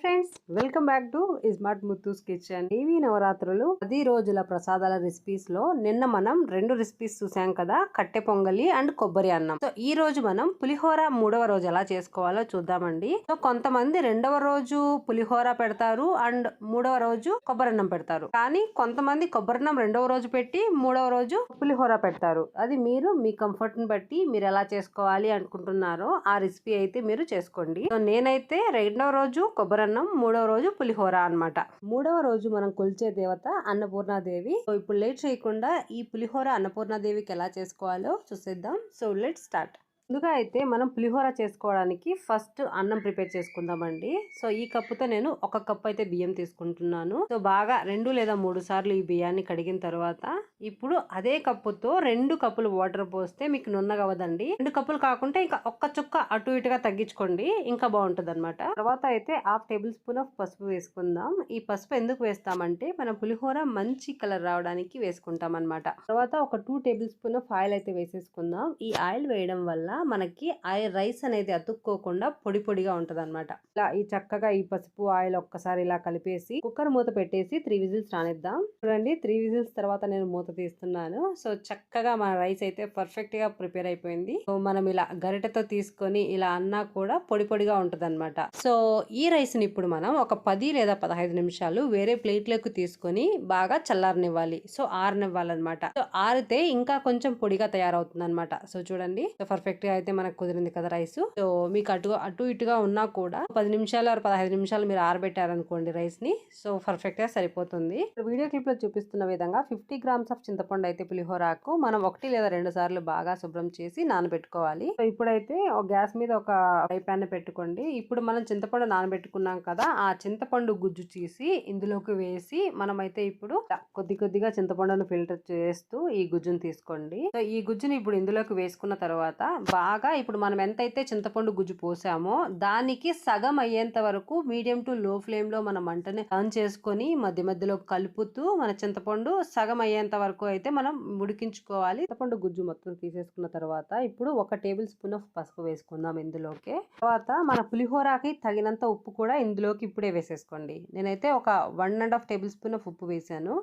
Friends welcome back to smart Muthu's kitchen Devi నవరాత్రులు పది రోజుల ప్రసాదాల రెసిపీస్లో నిన్న మనం రెండు రెసిపీస్ చూసాం కదా కట్టె పొంగలి అండ్ కొబ్బరి అన్నం. సో ఈ రోజు మనం పులిహోర మూడవ రోజు ఎలా చేసుకోవాలో చూద్దామండి. సో కొంతమంది రెండవ రోజు పులిహోర పెడతారు అండ్ మూడవ రోజు కొబ్బరి అన్నం పెడతారు. కానీ కొంతమంది కొబ్బరి అన్నం రెండవ రోజు పెట్టి మూడవ రోజు పులిహోర పెడతారు. అది మీరు మీ కంఫర్ట్ని బట్టి మీరు ఎలా చేసుకోవాలి అనుకుంటున్నారో ఆ రెసిపీ అయితే మీరు చేసుకోండి. సో నేనైతే రెండవ రోజు కొబ్బరి అన్నం మూడవ రోజు పులిహోర అన్నమాట. మూడవ రోజు మనం కొలిచే దేవత అన్నపూర్ణాదేవి. సో ఇప్పుడు లేట్ చేయకుండా ఈ పులిహోర అన్నపూర్ణాదేవికి ఎలా చేసుకోవాలో చూసేద్దాం. So let start. ముందుగా అయితే మనం పులిహోర చేసుకోవడానికి ఫస్ట్ అన్నం ప్రిపేర్ చేసుకుందామండి. సో ఈ కప్పుతో నేను ఒక కప్ అయితే బియ్యం తీసుకుంటున్నాను. సో బాగా రెండు లేదా మూడు సార్లు ఈ బియ్యాన్ని కడిగిన తర్వాత ఇప్పుడు అదే కప్పుతో రెండు కప్పులు వాటర్ పోస్తే మీకు నున్నగవదండి రెండు కప్పులు కాకుంటే ఇంకా ఒక్క చుక్క అటు ఇటుగా తగ్గించుకోండి. ఇంకా బాగుంటుంది అనమాట తర్వాత అయితే హాఫ్ టేబుల్ స్పూన్ ఆఫ్ పసుపు వేసుకుందాం. ఈ పసుపు ఎందుకు వేస్తామంటే మన పులిహోర మంచి కలర్ రావడానికి వేసుకుంటాం అనమాట తర్వాత ఒక two table spoon of oil అయితే వేసేసుకుందాం. ఈ ఆయిల్ వేయడం వల్ల మనకి ఆ రైస్ అనేది అతుక్కోకుండా పొడి పొడిగా ఉంటుంది అనమాట ఇలా ఈ చక్కగా ఈ పసుపు ఆయిల్ ఒక్కసారి ఇలా కలిపేసి కుక్కర్ మూత పెట్టేసి త్రీ విజిల్స్ రానిద్దాం. చూడండి త్రీ విజిల్స్ తర్వాత నేను మూత తీస్తున్నాను. సో చక్కగా మన రైస్ అయితే పర్ఫెక్ట్గా ప్రిపేర్ అయిపోయింది. సో మనం ఇలా గరిటెతో తీసుకొని ఇలా అన్నా కూడా పొడి పొడిగా ఉంటుంది అనమాట సో ఈ రైస్ని ఇప్పుడు మనం ఒక పది లేదా పదహైదు నిమిషాలు వేరే ప్లేట్లోకి తీసుకొని బాగా చల్లారనివ్వాలి. సో ఆరనివ్వాలన్నమాట. సో ఆరితే ఇంకా కొంచెం పొడిగా తయారవుతుంది అనమాట సో చూడండి పర్ఫెక్ట్ రెసిపీ అయితే మనకు కుదిరింది కదా రైస్. సో మీకు అటు అటు ఇటుగా ఉన్నా కూడా పది నిమిషాలు ఆరు పదహైదు నిమిషాలు మీరు ఆరబెట్టారనుకోండి రైస్ని సో పర్ఫెక్ట్గా సరిపోతుంది వీడియో క్లిప్లో చూపిస్తున్న విధంగా ఫిఫ్టీ గ్రామ్స్ ఆఫ్ చింతపండు అయితే పులిహోరాకు మనం ఒకటి లేదా రెండు సార్లు బాగా శుభ్రం చేసి నానబెట్టుకోవాలి. సో ఇప్పుడైతే ఒక గ్యాస్ మీద ఒక ఫ్రై ప్యాన్ పెట్టుకోండి. ఇప్పుడు మనం చింతపండు నానబెట్టుకున్నాం కదా ఆ చింతపండు గుజ్జు తీసి ఇందులోకి వేసి మనమైతే ఇప్పుడు కొద్ది కొద్దిగా చింతపండును ఫిల్టర్ చేస్తూ ఈ గుజ్జును తీసుకోండి. సో ఈ గుజ్జుని ఇప్పుడు ఇందులోకి వేసుకున్న తర్వాత బాగా ఇప్పుడు మనం ఎంతైతే చింతపండు గుజ్జు పోసామో దానికి సగం అయ్యేంత వరకు మీడియం టు లో ఫ్లేమ్లో మనం మన మంటని ఆన్ చేసుకొని మధ్య మధ్యలో కలుపుతూ మన చింతపండు సగం అయ్యేంత వరకు అయితే మనం ఉడికించుకోవాలి. చింతపండు గుజ్జు మొత్తం తీసేసుకున్న తర్వాత ఇప్పుడు ఒక టేబుల్ స్పూన్ ఆఫ్ పసుపు వేసుకుందాం ఇందులోకి. తర్వాత మన పులిహోరకి తగినంత ఉప్పు కూడా ఇందులోకి ఇప్పుడే వేసేసుకోండి. నేనైతే ఒక one and half tablespoon of ఉప్పు వేసాను.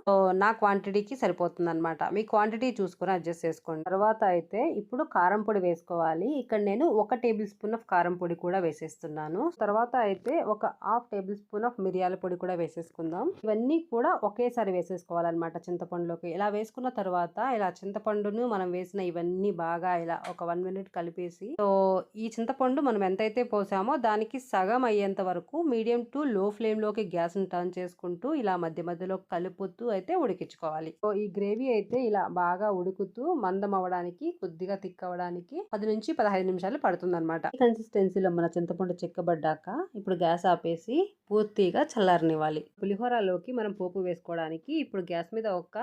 నా క్వాంటిటీకి సరిపోతుంది అనమాట మీ క్వాంటిటీ చూసుకొని అడ్జస్ట్ చేసుకోండి. తర్వాత అయితే ఇప్పుడు కారం పొడి వేసుకోవాలి. ఇక్కడ నేను ఒక టేబుల్ స్పూన్ ఆఫ్ కారం పొడి కూడా వేసేస్తున్నాను. తర్వాత అయితే ఒక హాఫ్ టేబుల్ స్పూన్ ఆఫ్ మిరియాల పొడి కూడా వేసేసుకుందాం. ఇవన్నీ కూడా ఒకేసారి వేసేసుకోవాలన్నమాట చింతపండులోకి. ఇలా వేసుకున్న తర్వాత ఇలా చింతపండును మనం వేసిన ఇవన్నీ బాగా ఇలా ఒక వన్ మినిట్ కలిపేసి సో ఈ చింతపండు మనం ఎంతైతే పోసామో దానికి సగం అయ్యేంత వరకు మీడియం టు లో ఫ్లేమ్లోకి గ్యాస్ని టర్న్ చేసుకుంటూ ఇలా మధ్య మధ్యలో కలుపుతూ అయితే ఉడికించుకోవాలి. సో ఈ గ్రేవీ అయితే ఇలా బాగా ఉడుకుతూ మందం అవ్వడానికి కొద్దిగా తిక్ అవ్వడానికి పది నుంచి పదహైదు నిమిషాలు పడుతుంది అనమాట ఈ కన్సిస్టెన్సీలో మన చింతపండు చెక్కబడ్డాక ఇప్పుడు గ్యాస్ ఆపేసి పూర్తిగా చల్లారనివ్వాలి. పులిహోరలోకి మనం పోపు వేసుకోవడానికి ఇప్పుడు గ్యాస్ మీద ఒక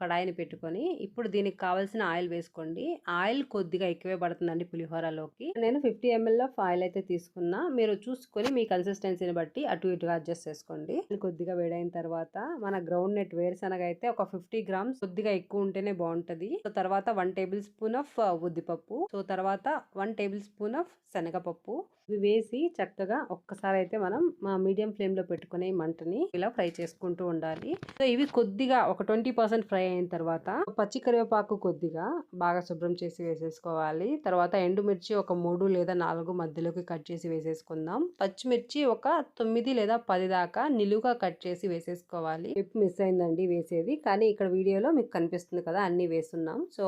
కడాయిని పెట్టుకొని ఇప్పుడు దీనికి కావాల్సిన ఆయిల్ వేసుకోండి. ఆయిల్ కొద్దిగా ఎక్కువే పడుతుందండి పులిహోరలోకి. నేను ఫిఫ్టీ ఎంఎల్ ఆఫ్ ఆయిల్ అయితే తీసుకున్నా. మీరు చూసుకొని మీ కన్సిస్టెన్సీని బట్టి అటు ఇటుగా అడ్జస్ట్ చేసుకోండి. కొద్దిగా వేడైన తర్వాత మన గ్రౌండ్ నెట్ వేరుశనగ అయితే ఒక ఫిఫ్టీ గ్రామ్స్ కొద్దిగా ఎక్కువ ఉంటేనే బాగుంటది. సో తర్వాత వన్ టేబుల్ స్పూన్ ఆఫ్ ఉద్దిపప్పు. సో తర్వాత వన్ టేబుల్ స్పూన్ ఆఫ్ శనగపప్పు. ఇవి వేసి చక్కగా ఒక్కసారి అయితే మనం మా మీడియం ఫ్లేమ్లో పెట్టుకునే మంటని ఇలా ఫ్రై చేసుకుంటూ ఉండాలి. సో ఇవి కొద్దిగా ఒక ట్వంటీ పర్సెంట్ ఫ్రై అయిన తర్వాత పచ్చి కరివేపాకు కొద్దిగా బాగా శుభ్రం చేసి వేసేసుకోవాలి. తర్వాత ఎండుమిర్చి ఒక మూడు లేదా నాలుగు మధ్యలోకి కట్ చేసి వేసేసుకుందాం. పచ్చిమిర్చి ఒక తొమ్మిది లేదా పది దాకా నిలువుగా కట్ చేసి వేసేసుకోవాలి. ఇప్పుడు మిస్ అయిందండి వేసేది కానీ ఇక్కడ వీడియోలో మీకు కనిపిస్తుంది కదా అన్ని వేస్తున్నాం. సో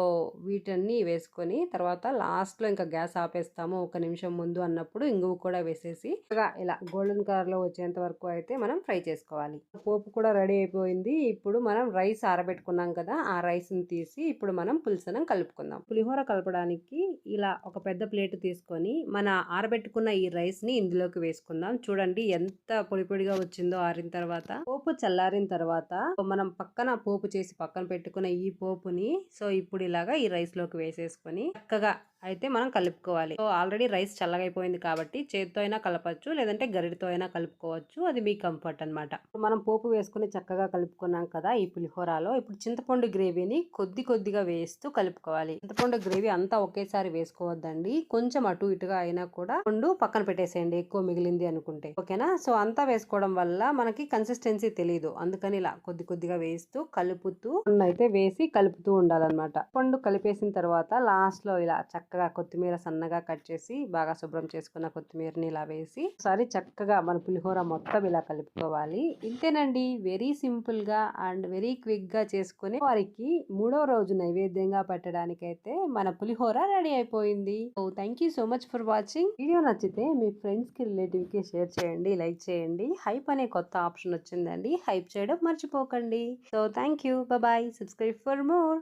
వీటన్ని వేసుకొని తర్వాత లాస్ట్లో ఇంకా గ్యాస్ ఆపేస్తాము. ఒక నిమిషం ముందు అన్నప్పుడు ఇంగువ కూడా వేసేసి ఇలా గోల్డెన్ కలర్లో వచ్చేంత వరకు అయితే మనం ఫ్రై చేసుకోవాలి. పోపు కూడా రెడీ అయిపోయింది. ఇప్పుడు మనం రైస్ ఆరబెట్టుకున్నాం కదా ఆ రైస్ని తీసి ఇప్పుడు మనం పులుసనం కలుపుకుందాం. పులిహోర కలపడానికి ఇలా ఒక పెద్ద ప్లేట్ తీసుకొని మన ఆరబెట్టుకున్న ఈ రైస్ని ఇందులోకి వేసుకుందాం. చూడండి ఎంత పొడి పొడిగా వచ్చిందో ఆరిన తర్వాత. పోపు చల్లారిన తర్వాత మనం పక్కన పోపు చేసి పక్కన పెట్టుకున్న ఈ పోపుని సో ఇప్పుడు ఇలాగా ఈ రైస్లోకి వేసేసుకొని చక్కగా అయితే మనం కలుపుకోవాలి. సో ఆల్రెడీ రైస్ చల్లగైపోయింది కాబట్టి చేతితో అయినా కలపచ్చు లేదంటే గరిడితో అయినా కలుపుకోవచ్చు. అది మీ కంఫర్ట్ అనమాట మనం పోపు వేసుకుని చక్కగా కలుపుకున్నాం కదా ఈ పులిహోరాలో. ఇప్పుడు చింతపండు గ్రేవీని కొద్ది కొద్దిగా వేస్తూ కలుపుకోవాలి. చింతపండు గ్రేవీ అంతా ఒకేసారి వేసుకోవద్దండి. కొంచెం అటు ఇటుగా అయినా కూడా పండు పక్కన పెట్టేసేయండి. ఎక్కువ మిగిలింది అనుకుంటే. ఓకేనా? సో అంతా వేసుకోవడం వల్ల మనకి కన్సిస్టెన్సీ తెలియదు అందుకని ఇలా కొద్ది కొద్దిగా వేస్తూ కలుపుతూ అయితే వేసి కలుపుతూ ఉండాలన్నమాట. పండు కలిపేసిన తర్వాత లాస్ట్లో ఇలా చక్కగా కొత్తిమీర సన్నగా కట్ చేసి బాగా శుభ్రం చేసుకున్న కొత్తిమీరని ఇలా వేసి ఒకసారి చక్కగా మన పులిహోర మొత్తం ఇలా కలుపుకోవాలి. ఇంతేనండి. వెరీ సింపుల్గా అండ్ వెరీ క్విక్గా చేసుకుని వారికి మూడో రోజు నైవేద్యంగా పెట్టడానికైతే మన పులిహోర రెడీ అయిపోయింది. So thank you so much for watching video నచ్చితే మీ ఫ్రెండ్స్కి రిలేటివ్కి షేర్ చేయండి లైక్ చేయండి. హైప్ అనే కొత్త ఆప్షన్ వచ్చిందండి. హైప్ చేయడం మర్చిపోకండి. So thank you bye subscribe for more